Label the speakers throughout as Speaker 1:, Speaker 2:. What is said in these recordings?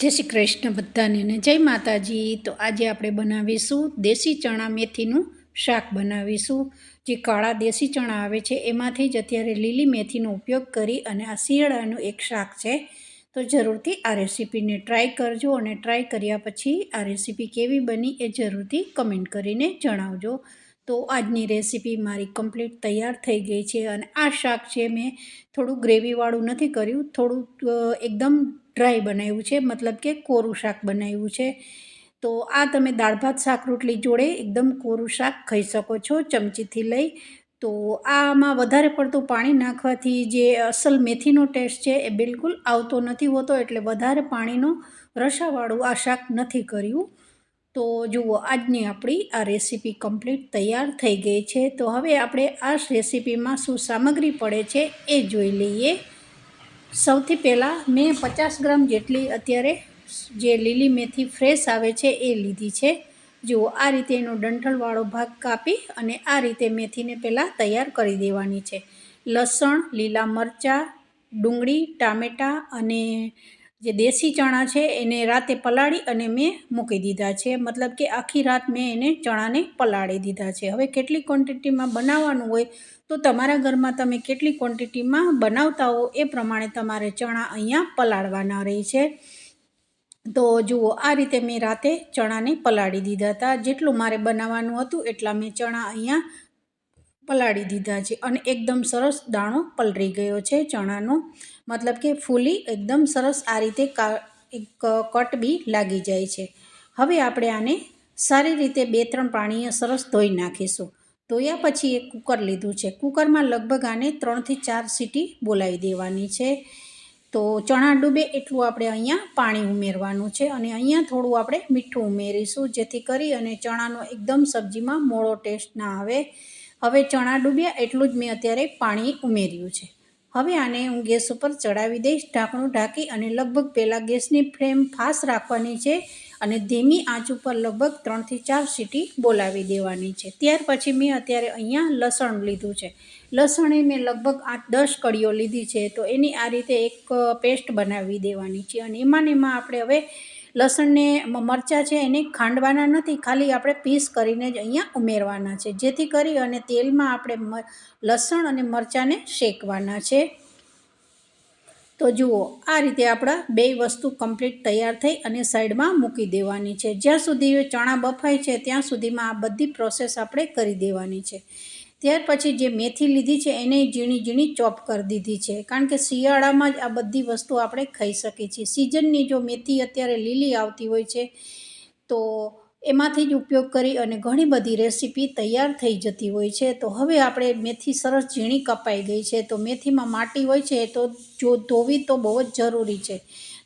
Speaker 1: જય શ્રી કૃષ્ણ બધાને ને જય માતાજી. તો આજે આપણે બનાવીશું દેશી ચણા મેથીનું શાક બનાવીશું. જે કાળા દેશી ચણા આવે છે, એમાંથી જ અત્યારે લીલી મેથીનો ઉપયોગ કરી અને આ શિયાળાનું એક શાક છે. તો જરૂરથી આ રેસીપીને ટ્રાય કરજો અને ટ્રાય કર્યા પછી આ રેસીપી કેવી બની એ જરૂરથી કમેન્ટ કરીને જણાવજો. તો આજની રેસીપી મારી કમ્પ્લીટ તૈયાર થઈ ગઈ છે અને આ શાક છે મેં થોડું ગ્રેવીવાળું નથી કર્યું, થોડું એકદમ ડ્રાય બનાવ્યું છે, મતલબ કે કોરું શાક બનાવ્યું છે. તો આ તમે દાળ ભાત, શાક, રોટલી જોડે એકદમ કોરું શાક ખાઈ શકો છો, ચમચીથી લઈ. તો આમાં વધારે પડતું પાણી નાખવાથી જે અસલ મેથીનો ટેસ્ટ છે એ બિલકુલ આવતો નથી હોતો, એટલે વધારે પાણીનો રસાવાળું આ શાક નથી કર્યું. તો જુઓ, આજની આપણી આ રેસીપી કમ્પ્લીટ તૈયાર થઈ ગઈ છે. તો હવે આપણે આ રેસીપીમાં શું સામગ્રી પડે છે એ જોઈ લઈએ. સૌથી પહેલાં મેં પચાસ ગ્રામ જેટલી અત્યારે જે લીલી મેથી ફ્રેશ આવે છે એ લીધી છે. જુઓ, આ રીતે એનો ડંઠલવાળો ભાગ કાપી અને આ રીતે મેથીને પહેલાં તૈયાર કરી દેવાની છે. લસણ, લીલા મરચાં, ડુંગળી, ટામેટાં અને જે દેશી ચણા છે એને રાતે પલાળી અને મેં મૂકી દીધા છે. મતલબ કે આખી રાત મેં એને ચણાને પલાળી દીધા છે. હવે કેટલી ક્વોન્ટિટીમાં બનાવવાનું હોય તો તમારા ઘરમાં તમે કેટલી ક્વોન્ટિટીમાં બનાવતા હો એ પ્રમાણે તમારે ચણા અહીંયા પલાળવાના રહે છે. તો જુઓ, આ રીતે મેં રાતે ચણાને પલાળી દીધા હતા. જેટલું મારે બનાવવાનું હતું એટલા મેં ચણા અહીંયા પલાળી દીધા છે અને એકદમ સરસ દાણો પલળી ગયો છે ચણાનો. મતલબ કે ફૂલી એકદમ સરસ આ રીતે એક કટ બી લાગી જાય છે. હવે આપણે આને સારી રીતે બે ત્રણ પાણીએ સરસ ધોઈ નાખીશું. ધોયા પછી એક કુકર લીધું છે. કુકરમાં લગભગ આને ત્રણથી ચાર સીટી બોલાવી દેવાની છે. તો ચણા ડૂબે એટલું આપણે અહીંયા પાણી ઉમેરવાનું છે અને અહીંયા થોડું આપણે મીઠું ઉમેરીશું જેથી કરી અને ચણાનો એકદમ સબ્જીમાં મોળો ટેસ્ટ ના આવે. હવે ચણા ડૂબ્યા એટલું જ મેં અત્યારે પાણી ઉમેર્યું છે. હવે આને હું ગેસ ઉપર ચડાવી દઈશ, ઢાંકણું ઢાંકી અને લગભગ પહેલાં ગેસની ફ્લેમ ફાસ્ટ રાખવાની છે અને ધીમી આંચ ઉપર લગભગ ત્રણથી ચાર સીટી બોલાવી દેવાની છે. ત્યાર પછી મેં અત્યારે અહીંયા લસણ લીધું છે. લસણે મેં લગભગ આઠ દસ કળીઓ લીધી છે, તો એની આ રીતે એક પેસ્ટ બનાવી દેવાની છે અને એમાં ને એમાં આપણે હવે લસણને મરચાં છે એને ખાંડવાના નથી, ખાલી આપણે પીસ કરીને જ અહીંયા ઉમેરવાના છે. જેથી કરી અને તેલમાં આપણે લસણ અને મરચાંને શેકવાના છે. તો જુઓ, આ રીતે આપણા બે વસ્તુ કમ્પ્લીટ તૈયાર થઈ અને સાઈડમાં મૂકી દેવાની છે. જ્યાં સુધી ચણા બફાય છે, ત્યાં સુધીમાં આ બધી પ્રોસેસ આપણે કરી દેવાની છે. ત્યાર પછી જે મેથી લીધી છે, એને ઝીણી ઝીણી ચોપ કરી દીધી છે. કારણ કે શિયાળામાં જ આ બધી વસ્તુ આપણે ખાઈ શકીએ છીએ. સિઝનની જો મેથી અત્યારે લીલી આવતી હોય છે, તો એમાંથી જ ઉપયોગ કરી અને ઘણી બધી રેસીપી તૈયાર થઈ જતી હોય છે. તો હવે આપણે મેથી સરસ ઝીણી કપાઈ ગઈ છે. તો મેથીમાં માટી હોય છે, તો જો ધોવી તો બહુ જ જરૂરી છે.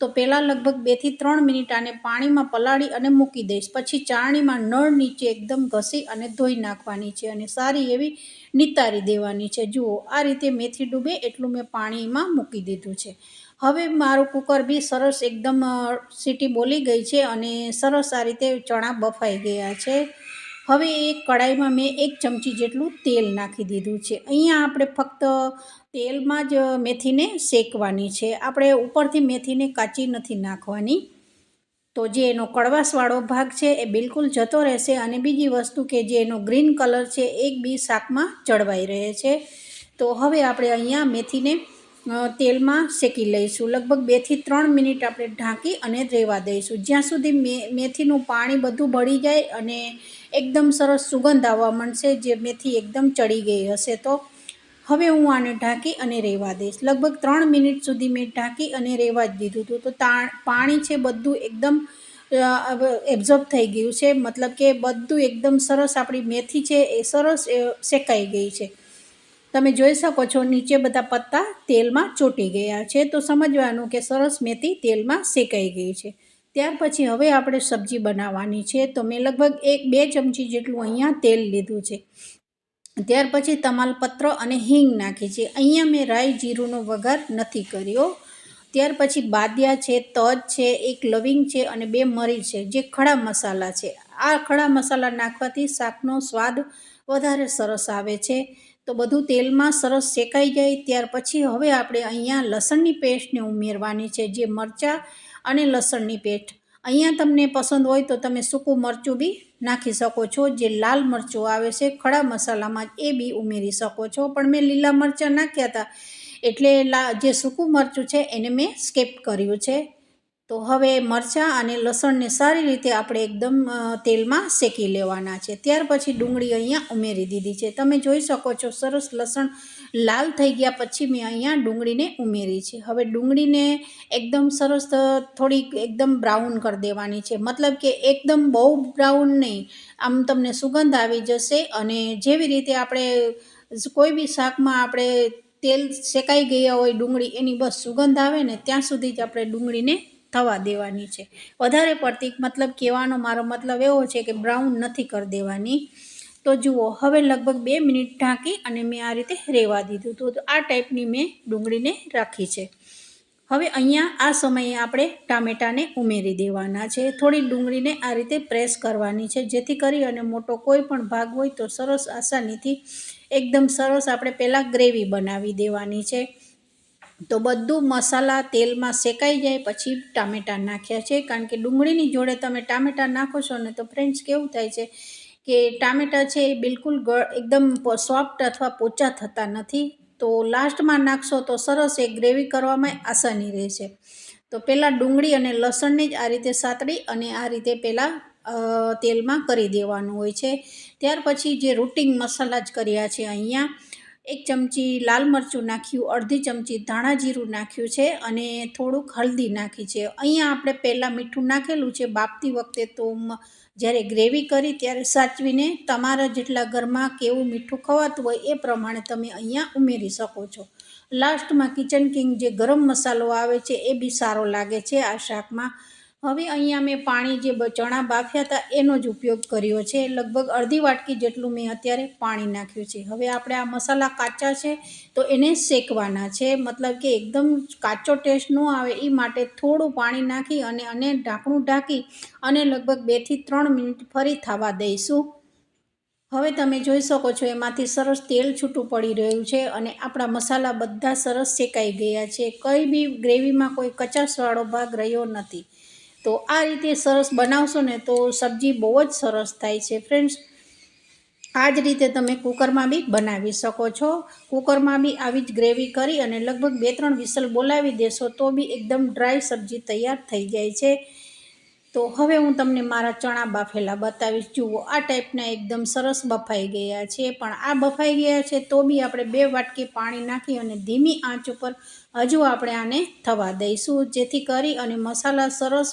Speaker 1: તો પહેલાં લગભગ બેથી ત્રણ મિનિટ આને પાણીમાં પલાળી અને મૂકી દઈશ. પછી ચાળણીમાં નળ નીચે એકદમ ઘસી અને ધોઈ નાખવાની છે અને સારી એવી નિતારી દેવાની છે. જુઓ, આ રીતે મેથી ડૂબે એટલું મેં પાણીમાં મૂકી દીધું છે. હવે મારું કુકર બી સરસ એકદમ સીટી બોલી ગઈ છે અને સરસ આ રીતે ચણા બફાઈ ગયા છે. હવે એક કડાઈમાં મેં એક ચમચી જેટલું તેલ નાખી દીધું છે. અહીંયા આપણે ફક્ત તેલમાં જ મેથીને શેકવાની છે. આપણે ઉપરથી મેથીને કાચી નથી નાખવાની. તો જે એનો કડવાશવાળો ભાગ છે એ બિલકુલ જતો રહેશે અને બીજી વસ્તુ કે જે એનો ગ્રીન કલર છે એક બી શાકમાં જળવાઈ રહે છે. તો હવે આપણે અહીંયા મેથીને તેલમાં શેકી લઈશું. લગભગ બેથી ત્રણ મિનિટ આપણે ઢાંકી અને રહેવા દઈશું. જ્યાં સુધી મે, મેથીનું પાણી બધું ભળી જાય અને એકદમ સરસ સુગંધ આવવા માંડશે, જે મેથી એકદમ ચડી ગઈ હશે, તો હવે હું આને ઢાંકી અને રહેવા દઈશ. લગભગ ત્રણ મિનિટ સુધી મેં ઢાંકી અને રહેવા જ દીધું હતું. તો તા પાણી છે બધું એકદમ એબ્ઝોર્બ થઈ ગયું છે. મતલબ કે બધું એકદમ સરસ આપણી મેથી છે એ સરસ શેકાઈ ગઈ છે. તમે જોઈ શકો છો, નીચે બધા પત્તા તેલમાં ચોંટી ગયા છે. તો સમજવાનું કે સરસ મેથી તેલમાં શેકાઈ ગઈ છે. ત્યાર પછી હવે આપણે સબ્જી બનાવવાની છે. તો મેં લગભગ એક બે ચમચી જેટલું અહીંયા તેલ લીધું છે. ત્યાર પછી તમાલપત્ર અને હિંગ નાખી છે. અહીંયા મેં રાઈ જીરુંનો વઘાર નથી કર્યો. ત્યાર પછી બાદિયા છે, તજ છે, એક લવિંગ છે અને બે મરી છે, જે ખડા મસાલા છે. આ ખડા મસાલા નાખવાથી શાકનો સ્વાદ વધારે સરસ આવે છે. તો બધું તેલમાં સરસ શેકાઈ જાય, ત્યાર પછી હવે આપણે અહીંયા લસણની પેસ્ટને ઉમેરવાની છે, જે મરચાં અને લસણની પેસ્ટ. અહીંયા તમને પસંદ હોય તો તમે સૂકું મરચું બી નાખી શકો છો, જે લાલ મરચું આવે છે, ખડા મસાલામાં એ બી ઉમેરી શકો છો. પણ મેં લીલા મરચાં નાખ્યા હતા એટલે લા, જે સૂકું મરચું છે એને મેં સ્કીપ કર્યું છે. તો હવે મરચાં અને લસણને સારી રીતે આપણે એકદમ તેલમાં શેકી લેવાના છે. ત્યાર પછી ડુંગળી અહીંયા ઉમેરી દીધી છે. તમે જોઈ શકો છો, સરસ લસણ લાલ થઈ ગયા પછી મેં અહીંયા ડુંગળીને ઉમેરી છે. હવે ડુંગળીને એકદમ સરસ થોડીક એકદમ બ્રાઉન કરી દેવાની છે. મતલબ કે એકદમ બહુ બ્રાઉન નહીં. આમ તમને સુગંધ આવી જશે અને જેવી રીતે આપણે કોઈ બી શાકમાં આપણે તેલ શેકાઈ ગયા હોય ડુંગળી, એની બસ સુગંધ આવે ને, ત્યાં સુધી જ આપણે ડુંગળીને થવા દેવાની છે. વધારે પડતી મતલબ કહેવાનો મારો મતલબ એવો છે કે બ્રાઉન નથી કરી દેવાની. તો જુઓ, હવે લગભગ બે મિનિટ ઢાંકી અને મેં આ રીતે રહેવા દીધું. તો આ ટાઈપની મેં ડુંગળીને રાખી છે. હવે અહીંયા આ સમયે આપણે ટામેટાને ઉમેરી દેવાના છે. થોડી ડુંગળીને આ રીતે પ્રેસ કરવાની છે, જેથી કરી અને મોટો કોઈ પણ ભાગ હોય તો સરસ આસાનીથી એકદમ સરસ આપણે પહેલાં ગ્રેવી બનાવી દેવાની છે. તો બધું મસાલા તેલમાં શેકાઈ જાય, પછી ટામેટાં નાખ્યા છે. કારણ કે ડુંગળીની જોડે તમે ટામેટાં નાખો છો ને તો ફ્રેન્ડ્સ કેવું થાય છે કે ટામેટાં છે એ બિલકુલ એકદમ સોફ્ટ અથવા પોચા થતા નથી. તો લાસ્ટમાં નાખશો તો સરસ એ ગ્રેવી કરવામાં આસાની રહેશે. તો પહેલાં ડુંગળી અને લસણને જ આ રીતે સાતડી અને આ રીતે પહેલાં તેલમાં કરી દેવાનું હોય છે. ત્યાર પછી જે રૂટિંગ મસાલા જ કર્યા છે અહીંયા એક ચમચી લાલ મરચું નાખ્યું, અડધી ચમચી ધાણા જીરું નાખ્યું છે અને થોડુંક હળદી નાખી છે. અહીંયા આપણે પહેલાં મીઠું નાખેલું છે બાફતી વખતે તો જ્યારે ગ્રેવી કરી ત્યારે સાચવીને તમારા જેટલા ઘરમાં કેવું મીઠું ખવાતું હોય એ પ્રમાણે તમે અહીંયા ઉમેરી શકો છો. લાસ્ટમાં કિચન કિંગ જે ગરમ મસાલો આવે છે એ બી સારો લાગે છે આ શાકમાં. હવે અહીંયા મેં પાણી જે ચણા બાફ્યા હતા, એનો જ ઉપયોગ કર્યો છે. લગભગ અડધી વાટકી જેટલું મેં અત્યારે પાણી નાખ્યું છે. હવે આપણે આ મસાલા કાચા છે, તો એને શેકવાના છે. મતલબ કે એકદમ કાચો ટેસ્ટ ન આવે એ માટે થોડું પાણી નાખી અને અને ઢાંકણું ઢાંકી અને લગભગ બેથી ત્રણ મિનિટ ફરી થવા દઈશું. હવે તમે જોઈ શકો છો, એમાંથી સરસ તેલ છૂટું પડી રહ્યું છે અને આપણા મસાલા બધા સરસ શેકાઈ ગયા છે. કંઈ બી ગ્રેવીમાં કોઈ કચાશવાળો ભાગ રહ્યો નથી. તો આ રીતે સરસ બનાવશો ને તો સબ્જી બહુ જ સરસ થાય છે ફ્રેન્ડ્સ આ જ રીતે તમે કુકરમાં બી બનાવી શકો છો. કુકરમાં બી આવી જ ગ્રેવી કરી અને લગભગ બે ત્રણ વિસલ બોલાવી દેશો તો બી એકદમ ડ્રાય સબ્જી તૈયાર થઈ જાય છે. તો હવે હું તમને મારા ચણા બાફેલા બતાવીશ. જુઓ, આ ટાઈપના એકદમ સરસ બફાઈ ગયા છે, પણ આ બફાઈ ગયા છે તો બી આપણે બે વાટકી પાણી નાખી અને ધીમી આંચ ઉપર હજુ આપણે આને થવા દઈશું, જેથી કરી અને મસાલા સરસ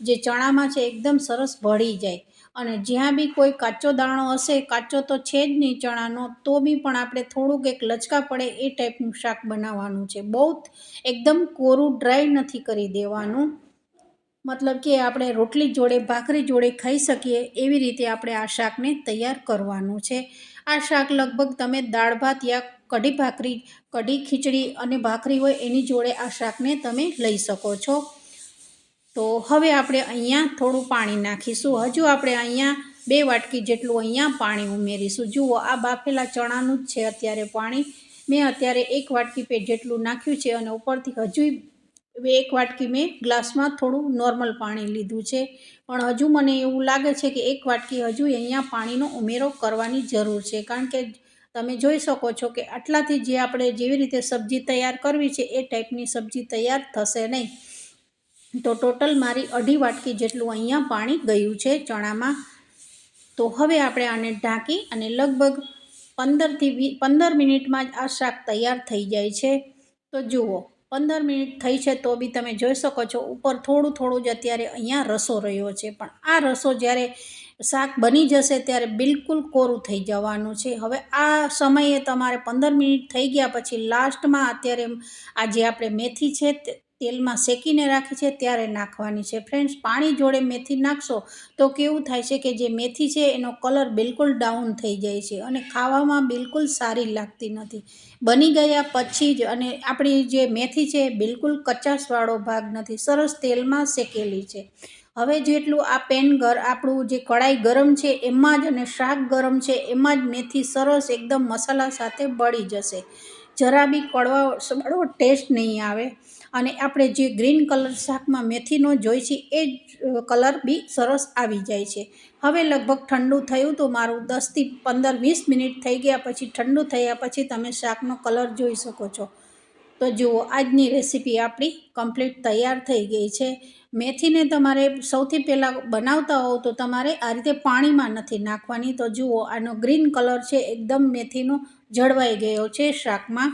Speaker 1: જે ચણામાં છે એકદમ સરસ ભળી જાય. અને જ્યાં બી કોઈ કાચો દાણો હશે, કાચો તો છે જ નહીં ચણાનો, તો બી પણ આપણે થોડુંક એક લચકા પડે એ ટાઈપનું શાક બનાવવાનું છે. બહુ એકદમ કોરું ડ્રાય નથી કરી દેવાનું. મતલબ કે આપણે રોટલી જોડે, ભાખરી જોડે ખાઈ શકીએ એવી રીતે આપણે આ શાકને તૈયાર કરવાનું છે. આ શાક લગભગ તમે દાળ, ભાત યા કઢી ભાખરી, કઢી ખીચડી અને ભાખરી હોય એની જોડે આ શાકને તમે લઈ શકો છો. તો હવે આપણે અહીંયા થોડું પાણી નાખીશું. હજુ આપણે અહીંયા બે વાટકી જેટલું અહીંયા પાણી ઉમેરીશું. જુઓ, આ બાફેલા ચણાનું જ છે અત્યારે પાણી. મેં અત્યારે એક વાટકી પે જેટલું નાખ્યું છે અને ઉપરથી હજુ એક વાટકી મેં ગ્લાસમાં થોડું નોર્મલ પાણી લીધું છે. પણ હજુ મને એવું લાગે છે કે એક વાટકી હજુ અહીંયા પાણીનો ઉમેરો કરવાની જરૂર છે. કારણ કે તમે જોઈ શકો છો કે આટલાથી જે આપણે જેવી રીતે સબ્જી તૈયાર કરવી છે, એ ટાઈપની સબ્જી તૈયાર થશે નહીં. તો ટોટલ મારી અઢી વાટકી જેટલું અહીંયા પાણી ગયું છે ચણામાં. તો હવે આપણે આને ઢાંકી અને લગભગ પંદરથી વી, પંદર મિનિટમાં જ આ શાક તૈયાર થઈ જાય છે. તો જુઓ પંદર મિનિટ થઈ છે તો બી તમે જોઈ શકો છો, ઉપર થોડું થોડું જ અત્યારે અહીંયા રસો રહ્યો છે. પણ આ રસો જ્યારે શાક બની જશે ત્યારે બિલકુલ કોરું થઈ જવાનું છે. હવે આ સમયે તમારે પંદર મિનિટ થઈ ગયા પછી લાસ્ટમાં અત્યારે આ જે આપણે મેથી છે તેલમાં શેકીને રાખી છે, ત્યારે નાખવાની છે. ફ્રેન્ડ્સ, પાણી જોડે મેથી નાખશો તો કેવું થાય છે કે જે મેથી છે એનો કલર બિલકુલ ડાઉન થઈ જાય છે અને ખાવામાં બિલકુલ સારી લાગતી નથી. બની ગયા પછી જ અને આપણી જે મેથી છે બિલકુલ કચાશવાળો ભાગ નથી, સરસ તેલમાં શેકેલી છે. હવે જેટલું આ પેન ગર આપણું જે કડાઈ ગરમ છે એમાં જ અને શાક ગરમ છે એમાં જ મેથી સરસ એકદમ મસાલા સાથે બળી જશે. જરા બી કડવા ટેસ્ટ નહીં આવે. અને આપણે જે ગ્રીન કલર શાકમાં મેથીનો જોઈ છે, એ જ કલર બી સરસ આવી જાય છે. હવે લગભગ ઠંડુ થયું તો મારું દસથી પંદર વીસ મિનિટ થઈ ગયા પછી ઠંડુ થયા પછી તમે શાકનો કલર જોઈ શકો છો. તો જુઓ, આજની રેસીપી આપણી કમ્પ્લીટ તૈયાર થઈ ગઈ છે. મેથીને તમારે સૌથી પહેલાં બનાવતા હોવ તો તમારે આ રીતે પાણીમાં નથી નાખવાની. તો જુઓ, આનો ગ્રીન કલર છે, એકદમ મેથીનો જળવાઈ ગયો છે શાકમાં.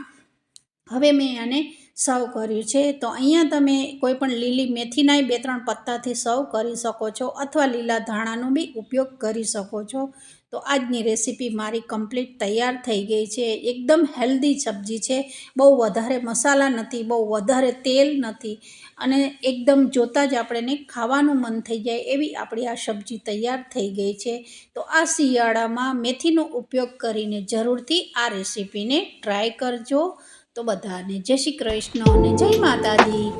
Speaker 1: હવે મેં આને સર્વ કર્યું છે. તો અહીંયા તમે કોઈ પણ લીલી મેથીનાય બે ત્રણ પત્તાથી સર્વ કરી શકો છો અથવા લીલા ધાણાનો બી ઉપયોગ કરી શકો છો. તો આજની રેસીપી મારી કમ્પ્લીટ તૈયાર થઈ ગઈ છે. એકદમ હેલ્ધી સબ્જી છે. બહુ વધારે મસાલા નથી, બહુ વધારે તેલ નથી અને એકદમ જોતાં જ આપણને ખાવાનું મન થઈ જાય એવી આપણી આ સબ્જી તૈયાર થઈ ગઈ છે. તો આ શિયાળામાં મેથીનો ઉપયોગ કરીને જરૂરથી આ રેસીપીને ટ્રાય કરજો. તો બધાને જય શ્રી કૃષ્ણ અને જય માતાજી.